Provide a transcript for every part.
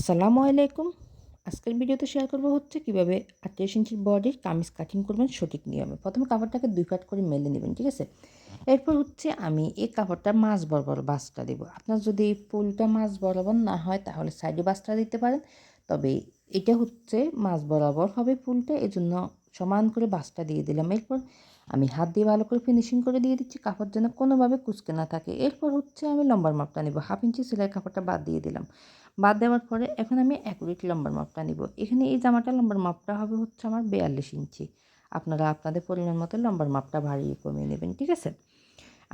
আসসালামু আলাইকুম। আজকের ভিডিওতে শেয়ার করব হচ্ছে কীভাবে আটত্রিশ ইঞ্চির বডির কামিজ কাটিং করবেন সঠিক নিয়মে। প্রথমে কাপড়টাকে দুই কাট করে মেলে নেবেন, ঠিক আছে? এরপর হচ্ছে আমি এই কাপড়টা মাছ বরাবর বাসটা দেবো। আপনার যদি ফুলটা মাছ বরাবর না হয়, তাহলে সাইডে বাসটা দিতে পারেন। তবে এটা হচ্ছে মাছ বরাবর হবে ফুলটা, এজন্য সমান করে বাসটা দিয়ে দিলাম। এরপর আমি হাত দিয়ে ভালো করে ফিনিশিং করে দিয়ে দিচ্ছি, কাপড় যেন কোনোভাবে কুচকে না থাকে। এরপর হচ্ছে আমি লম্বার মাপটা নেব হাফ ইঞ্চি সেলাই কাপড়টা বাদ দিয়ে দিলাম। বাদ দেওয়ার পরে এখন আমি অ্যাকুরেট লম্বার মাপটা নিব। এখানে এই জামাটা লম্বার মাপটা হবে হচ্ছে আমার বিয়াল্লিশ ইঞ্চি আপনারা আপনাদের পরিমাণ মতো লম্বার মাপটা বাড়িয়ে কমিয়ে নেবেন, ঠিক আছে?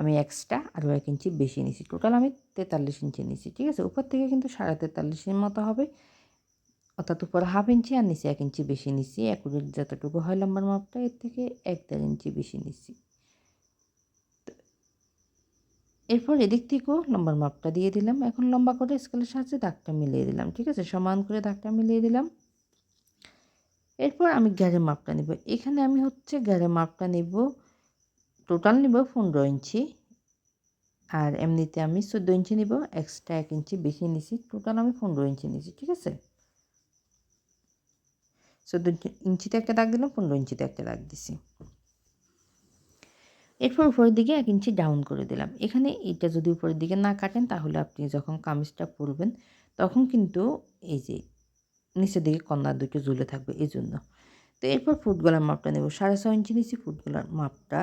আমি এক্সট্রা আরও এক ইঞ্চি বেশি নিছি টোটাল আমি তেতাল্লিশ ইঞ্চি নিছি ঠিক আছে? উপর থেকে কিন্তু সাড়ে তেতাল্লিশের মতো হবে। অর্থাৎ উপর হাফ ইঞ্চি আর নিচে এক ইঞ্চি বেশি নিছি অ্যাকুরেট যতটুকু হয় লম্বার মাপটা, এর থেকে এক দেড় ইঞ্চি বেশি নিছি এরপর এদিক থেকেও লম্বার মাপটা দিয়ে দিলাম। এখন লম্বা করে স্কেলের সাহায্যে দাগটা মিলিয়ে দিলাম, ঠিক আছে? সমান করে দাগটা মিলিয়ে দিলাম। এরপর আমি গ্যারের মাপটা নেব। এখানে আমি হচ্ছে গ্যারের মাপটা নেব টোটাল নেব পনেরো ইঞ্চি। আর এমনিতে আমি চোদ্দ ইঞ্চি নিব এক্সট্রা এক ইঞ্চি বেশি নিছি টোটাল আমি পনেরো ইঞ্চি নিছি ঠিক আছে? চোদ্দ ইঞ্চিতে একটা দাগ দিলাম, পনেরো ইঞ্চিতে একটা দাগ দিছি। এরপর উপরের দিকে এক ইঞ্চি ডাউন করে দিলাম। এখানে এটা যদি উপরের দিকে না কাটেন, তাহলে আপনি যখন কামিজটা পরবেন, তখন কিন্তু এই যে নিচের দিকে কন্যার দুটো ঝুলে থাকবে, এই জন্য। তো এরপর ফুট গলার মাপটা নেব। সাড়ে ছয় ইঞ্চি নিচ্ছি ফুট গলার মাপটা।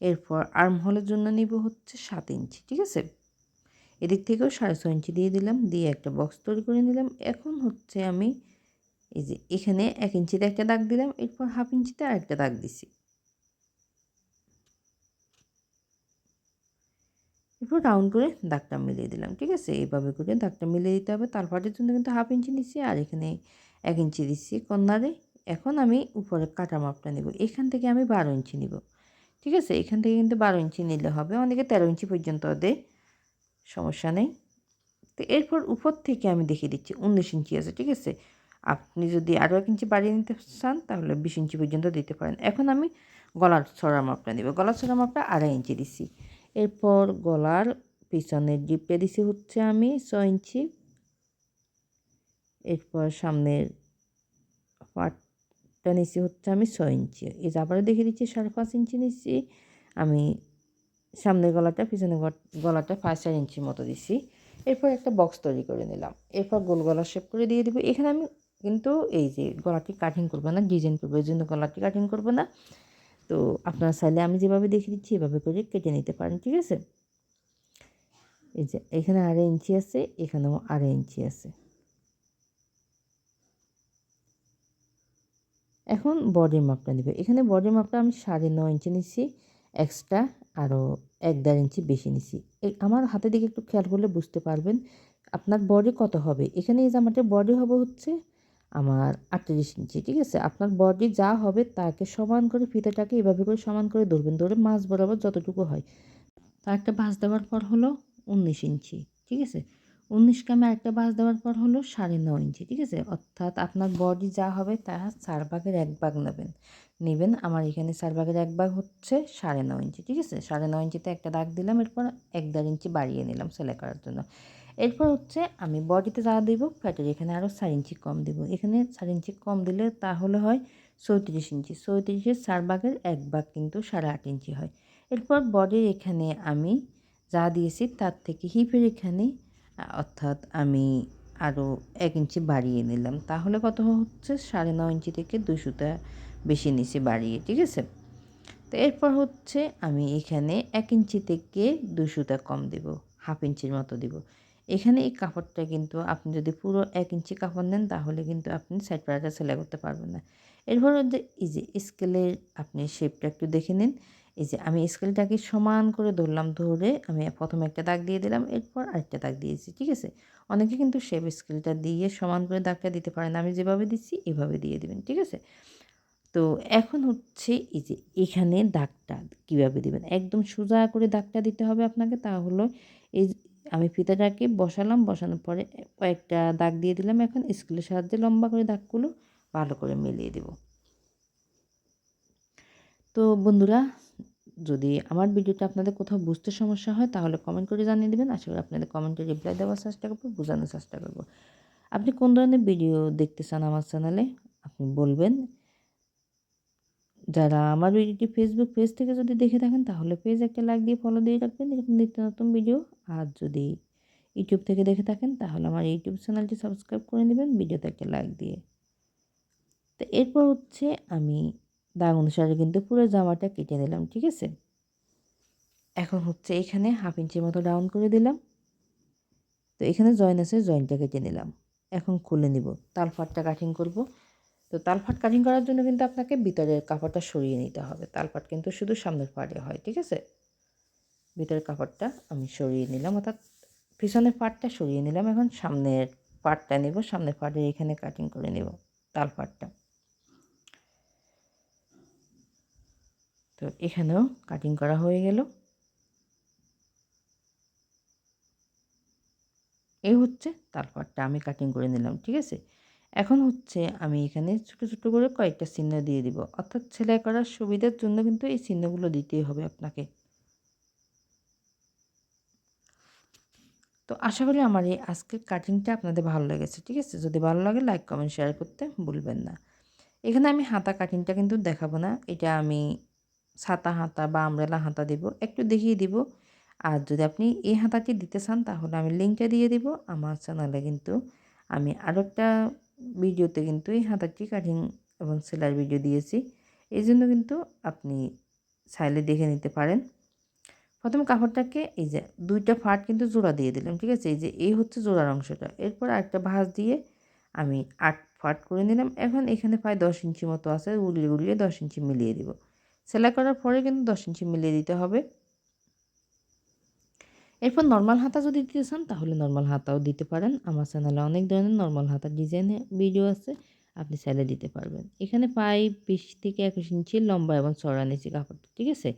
এরপর আর্ম হলের জন্য নিব হচ্ছে সাত ইঞ্চি, ঠিক আছে? এদিক থেকেও সাড়ে ছয় ইঞ্চি দিয়ে দিলাম, দিয়ে একটা বক্স তৈরি করে নিলাম। এখন হচ্ছে আমি এই যে এখানে এক ইঞ্চিতে একটা দাগ দিলাম, এরপর হাফ ইঞ্চিতে আরেকটা দাগ দিছি। এরপর রাউন্ড করে দাগটা মিলিয়ে দিলাম, ঠিক আছে? এইভাবে করে দাগটা মিলিয়ে দিতে হবে। তারপরের জন্য কিন্তু হাফ ইঞ্চি নিচ্ছি আর এখানে এক ইঞ্চি দিচ্ছি কর্নারে এখন আমি উপরে কাটা মাপটা নেব। এখান থেকে আমি বারো ইঞ্চি নিব, ঠিক আছে? এখান থেকে কিন্তু বারো ইঞ্চি নিলে হবে। অনেকে তেরো ইঞ্চি পর্যন্ত দেয় সমস্যা নেই। তো এরপর উপর থেকে আমি দেখিয়ে দিচ্ছি, উনিশ ইঞ্চি আছে, ঠিক আছে? আপনি যদি আরও এক ইঞ্চি বাড়িয়ে নিতে চান, তাহলে বিশ ইঞ্চি পর্যন্ত দিতে পারেন। এখন আমি গলার ছড়া মাপটা নেব। গলার ছড়া মাপটা আড়াই ইঞ্চি দিছি। এরপর গলার পিছনের ডিপটা দিছি হচ্ছে আমি ছ ইঞ্চি। এরপর সামনের পাটটা নিচ্ছি হচ্ছে আমি ছ ইঞ্চি। এই আবারও দেখে দিচ্ছি, সাড়ে পাঁচ ইঞ্চি নিচ্ছি আমি সামনের গলাটা, পিছনের গলাটা পাঁচ, চার ইঞ্চির মতো দিছি। এরপর একটা বক্স তৈরি করে নিলাম। এরপর গোল গলা শেপ করে দিয়ে দিব। এখানে আমি কিন্তু এই যে গলাটি কাটিং করব না ডিজাইন করব এই জন্য গলাটি কাটিং করব না। তো আপনারা চাইলে আমি যেভাবে দেখিয়ে দিচ্ছি, এভাবে করে কেটে নিতে পারেন, ঠিক আছে? এই যে এখানে আড়াই ইঞ্চি আছে, এখানেও আড়াই ইঞ্চি আছে। এখন বডির মাপটা নেবে। এখানে বডির মাপটা আমি সাড়ে নয় ইঞ্চি নিচ্ছি এক্সট্রা আরও এক দেড় ইঞ্চি বেশি নিচ্ছি আমার হাতের দিকে একটু খেয়াল করলে বুঝতে পারবেন, আপনার বডি কত হবে? এখানে এই জামাটার বডি হবে হচ্ছে আমার আটত্রিশ ইঞ্চি, ঠিক আছে? আপনার বডি যা হবে তাকে সমান করে ফিতেটাকে এভাবে করে সমান করে ধরবেন। ধরে মাছ বরাবর যতটুকু হয়। তার একটা ভাঁজ দেওয়ার পর হলো উনিশ ইঞ্চি, ঠিক আছে? উনিশকে আমি আরেকটা বাস দেওয়ার পর হলো সাড়ে নয় ইঞ্চি, ঠিক আছে? অর্থাৎ আপনার বডি যা হবে তা চার ভাগের এক ভাগ নেবেন। নেবেন, আমার এখানে চার ভাগের এক ভাগ হচ্ছে সাড়ে নয় ইঞ্চি, ঠিক আছে? সাড়ে নয় ইঞ্চিতে একটা দাগ দিলাম, এরপর এক দেড় ইঞ্চি বাড়িয়ে নিলাম সেলাই করার জন্য। এরপর হচ্ছে আমি বডিতে যা দেবো ফ্যাটের এখানে আরও চার ইঞ্চি কম দেবো। এখানে চার ইঞ্চি কম দিলে তাহলে হয় চৌত্রিশ ইঞ্চি। চৌত্রিশের চার ভাগের এক ভাগ কিন্তু সাড়ে আট ইঞ্চি হয়। এরপর বডির এখানে আমি যা দিয়েছি তার থেকে হিপের এখানে অর্থাৎ আমি আরও এক ইঞ্চি বাড়িয়ে নিলাম। তাহলে কত হচ্ছে? সাড়ে নয় ইঞ্চি থেকে দুশোটা বেশি নিচে বাড়িয়ে, ঠিক আছে? তো এরপর হচ্ছে আমি এখানে এক ইঞ্চি থেকে দুশোটা কম দেব, হাফ ইঞ্চির মতো দেব। এখানে এই কাপড়টা কিন্তু আপনি যদি পুরো এক ইঞ্চি কাপড় নেন, তাহলে কিন্তু আপনি সাইড পাড়াটা সেলাই করতে পারবেন না। এরপর হচ্ছে এই যে স্কেলের আপনি শেপটা একটু দেখে নিন। এই যে আমি স্কেলটাকে সমান করে ধরলাম ধরে আমি প্রথমে একটা দাগ দিয়ে দিলাম, এরপর আরেকটা দাগ দিয়েছি, ঠিক আছে? অনেকে কিন্তু শেপ স্কেলটা দিয়ে সমান করে দাগটা দিতে পারেন আমি যেভাবে দিচ্ছি এভাবে দিয়ে দেবেন, ঠিক আছে? তো এখন হচ্ছে এই যে এখানে দাগটা কীভাবে দিবেন? একদম সোজা করে দাগটা দিতে হবে আপনাকে, তাহলে এই আমি ফিতাটাকে বসালাম, বসানোর পরে কয়েকটা দাগ দিয়ে দিলাম, এখন স্কুলের সাহায্যে লম্বা করে দাগগুলো ভালো করে মিলিয়ে দেব। তো বন্ধুরা যদি আমার ভিডিওটা আপনাদের কোথাও বুঝতে সমস্যা হয়, তাহলে কমেন্ট করে জানিয়ে দেবেন। আশা করি আপনাদের কমেন্টে রিপ্লাই দেওয়ার চেষ্টা করব, বোঝানোর চেষ্টা করব। আপনি কোন ধরনের ভিডিও দেখতে চান আমার চ্যানেলে আপনি বলবেন। যারা আমার ভিডিওটি ফেসবুক পেজ থেকে যদি দেখে থাকেন, তাহলে পেজ একটা লাইক দিয়ে ফলো দিয়ে রাখবেন। এরকম নিত্য নতুন ভিডিও আর যদি ইউটিউব থেকে দেখে থাকেন, তাহলে আমার ইউটিউব চ্যানেলটি সাবস্ক্রাইব করে নেবেন ভিডিওতে একটা লাইক দিয়ে। তো এরপর হচ্ছে আমি দাগ অনুসারে কিন্তু পুরো জামাটা কেটে নিলাম ঠিক আছে? এখন হচ্ছে এখানে হাফ ইঞ্চির মতো ডাউন করে দিলাম। তো এখানে জয়েন আছে জয়েনটা কেটে নিলাম। এখন খুলে নিব তালফাটটা কাটিং করব। তো তালফাট কাটিং করার জন্য কিন্তু আপনাকে ভিতরের কাপড়টা সরিয়ে নিতে হবে। তালফাট কিন্তু শুধু সামনের পাড়ে হয়, ঠিক আছে? ভিতরের কাপড়টা আমি সরিয়ে নিলাম, অর্থাৎ পিছনের পাটটা সরিয়ে নিলাম। এখন সামনের পাটটা নেব, সামনের পাটের এখানে কাটিং করে নেব তালফাটটা তো এখানেও কাটিং করা হয়ে গেল। এই হচ্ছে তারপরটা আমি কাটিং করে নিলাম, ঠিক আছে? এখন হচ্ছে আমি এখানে ছোটো ছোটো করে কয়েকটা চিহ্ন দিয়ে দিব। অর্থাৎ সেলাই করার সুবিধার জন্য কিন্তু এই চিহ্নগুলো দিতেই হবে আপনাকে। তো আশা করি আমার এই আজকের কাটিংটা আপনাদের ভালো লেগেছে, ঠিক আছে? যদি ভালো লাগে লাইক কমেন্ট শেয়ার করতে ভুলবেন না। এখানে আমি হাতা কাটিংটা কিন্তু দেখাবো না। এটা আমি ছাতা হাতা বা আমরেলা হাতা দিব, একটু দেখিয়ে দিব। আর যদি আপনি এই হাতাটি দিতে চান, তাহলে আমি লিঙ্কটা দিয়ে দিব আমার চ্যানেলে। কিন্তু আমি আরও একটা ভিডিওতে কিন্তু এই হাতাটি কাটিং এবং সেলার ভিডিও দিয়েছি। এই জন্য কিন্তু আপনি চাইলে দেখে নিতে পারেন। প্রথম কাপড়টাকে এই যে দুইটা ফাট কিন্তু জোড়া দিয়ে দিলাম, ঠিক আছে? এই যে এই হচ্ছে জোড়ার অংশটা। এরপর আরেকটা ভাঁজ দিয়ে আমি আট ফাট করে নিলাম। এখন এখানে প্রায় দশ ইঞ্চি মতো আছে উড়িয়ে উড়িয়ে দশ ইঞ্চি মিলিয়ে দিব। সেলাই করার পরে কিন্তু দশ ইঞ্চি মিলিয়ে দিতে হবে। এরপর নর্মাল হাতা যদি দিতে চান, তাহলে নর্মাল হাতাও দিতে পারেন। আমার চ্যানেলে অনেক ধরনের নর্মাল হাতার ডিজাইনে ভিডিও আছে, আপনি চাইলে দিতে পারবেন। এখানে প্রায় বিশ থেকে একুশ ইঞ্চি লম্বা এবং চড়া নিচে কাপড়, ঠিক আছে?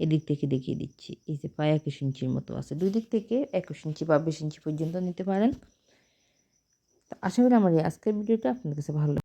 এদিক থেকে দেখিয়ে দিচ্ছি। এই যে প্রায় একুশ ইঞ্চির মতো আছে। দুই দিক থেকে একুশ ইঞ্চি বা বিশ ইঞ্চি পর্যন্ত নিতে পারেন। তো আশা করি আমার এই আজকের ভিডিওটা আপনার কাছে ভালো